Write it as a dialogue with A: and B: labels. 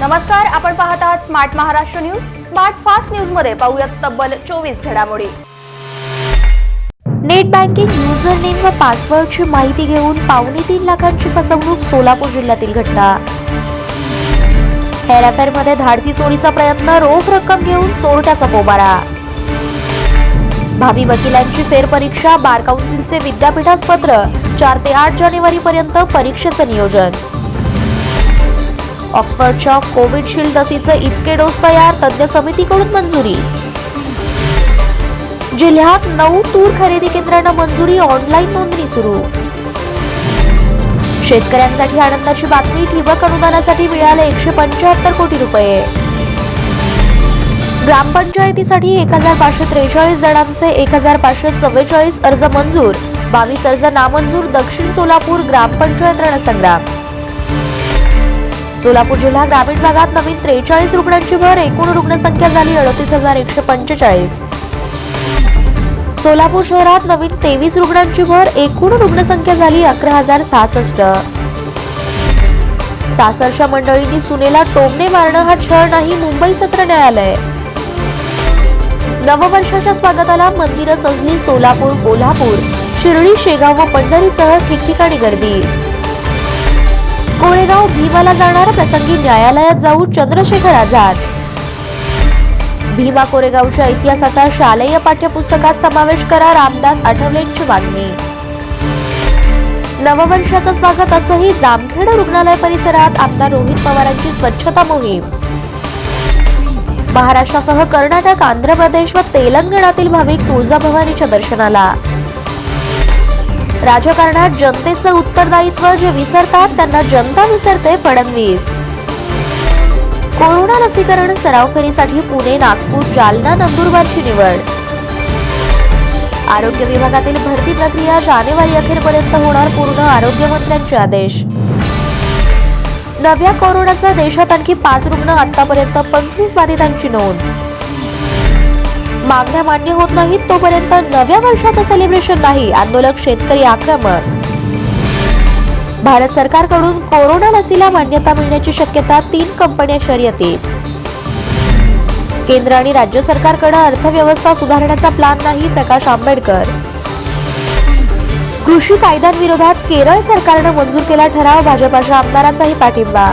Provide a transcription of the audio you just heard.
A: नमस्कार आपण पाहत आहात smart Maharashtra news smart fast न्यूजमध्ये पाहूयात तब्बल चोवीस घडामोडी.
B: नेट बँकिंग युजर नेम व पासवर्डची माहिती घेऊन पावणे तीन लाखांची फसवणूक सोलापूर जिल्ह्यातील घटना. हेराफेअरमध्ये धाडसी चोरीचा प्रयत्न रोख रक्कम घेऊन चोरट्याचा पोबारा भावी वकिलांची फेरपरीक्षा बार काउन्सिलचे विद्यापीठास पत्र चार ते आठ जानेवारी पर्यंत परीक्षेचं नियोजन. ऑक्सफर्डच्या कोविडशिल्ड लसीचे इतके डोस तयार तज्ज्ञ समितीकडून मंजुरी. जिल्ह्यात नऊ तूर खरेदी केंद्रांना मंजुरी ऑनलाईन नोंदणी सुरू. शेतकऱ्यांसाठी आनंदाची बातमी ठिबक अनुदानासाठी मिळाले एकशे पंच्याहत्तर कोटी रुपये. ग्रामपंचायतीसाठी एक हजार पाचशे त्रेचाळीस जणांचे एक हजार पाचशे चव्वेचाळीस अर्ज मंजूर. बावीस अर्ज नामंजूर दक्षिण सोलापूर ग्रामपंचायत रणसंग्राम. सोलापूर जिल्हा ग्रामीण भागात नवीन त्रेचाळीस रुग्णांची भर एकूण रुग्णसंख्या झाली अडतीस हजार एकशे पंचेचाळीस. सोलापूर शहरात नवीन तेवीस रुग्णांची भर एकूण रुग्णसंख्या झाली अकरा हजार सहासष्ट. सासरच्या मंडळींनी सुनेला टोमणे मारणं हा छळ नाही मुंबई सत्र न्यायालय. नववर्षाच्या स्वागताला मंदिरं सजली सोलापूर कोल्हापूर. शिर्डी शेगाव व पंढरीसह ठिकठिकाणी गर्दी. कोरेगाव भीमाला जाणार प्रसंगी न्यायालयात जाऊ चंद्रशेखर आझाद. भीमा कोरेगावच्या इतिहासाचा शालेय पाठ्यपुस्तकात समावेश करा रामदास आठवलेंची मागणी नववर्षाचं स्वागत असंही जामखेड रुग्णालय परिसरात आमदार रोहित पवारांची स्वच्छता मोहीम. महाराष्ट्रासह कर्नाटक आंध्र प्रदेश व तेलंगणातील भाविक तुळजाभवानीच्या दर्शनाला. राजकारणात जनतेचं उत्तरदायित्व जे विसरतात त्यांना जनता विसरते फडणवीस. कोरोना लसीकरण सराव फेरीसाठी पुणे नागपूर जालना नंदुरबारची निवड. आरोग्य विभागातील भरती प्रक्रिया जानेवारी अखेरपर्यंत होणार पूर्ण आरोग्यमंत्र्यांचे आदेश. नव्या कोरोनाचा देशात आणखी पाच रुग्ण आतापर्यंत पंचवीस बाधितांची नोंद. मागण्या मान्य होत नाहीत तोपर्यंत नव्या वर्षाचं सेलिब्रेशन नाही आंदोलक शेतकरी आक्रमक. भारत सरकारकडून कोरोना लसीला मान्यता मिळण्याची शक्यता तीन कंपन्या शर्यतीत. केंद्र आणि राज्य सरकारकडे अर्थव्यवस्था सुधारण्याचा प्लान नाही प्रकाश आंबेडकर. कृषी कायद्यांविरोधात केरळ सरकारनं मंजूर केला ठराव भाजपाच्या आमदाराचाही पाठिंबा.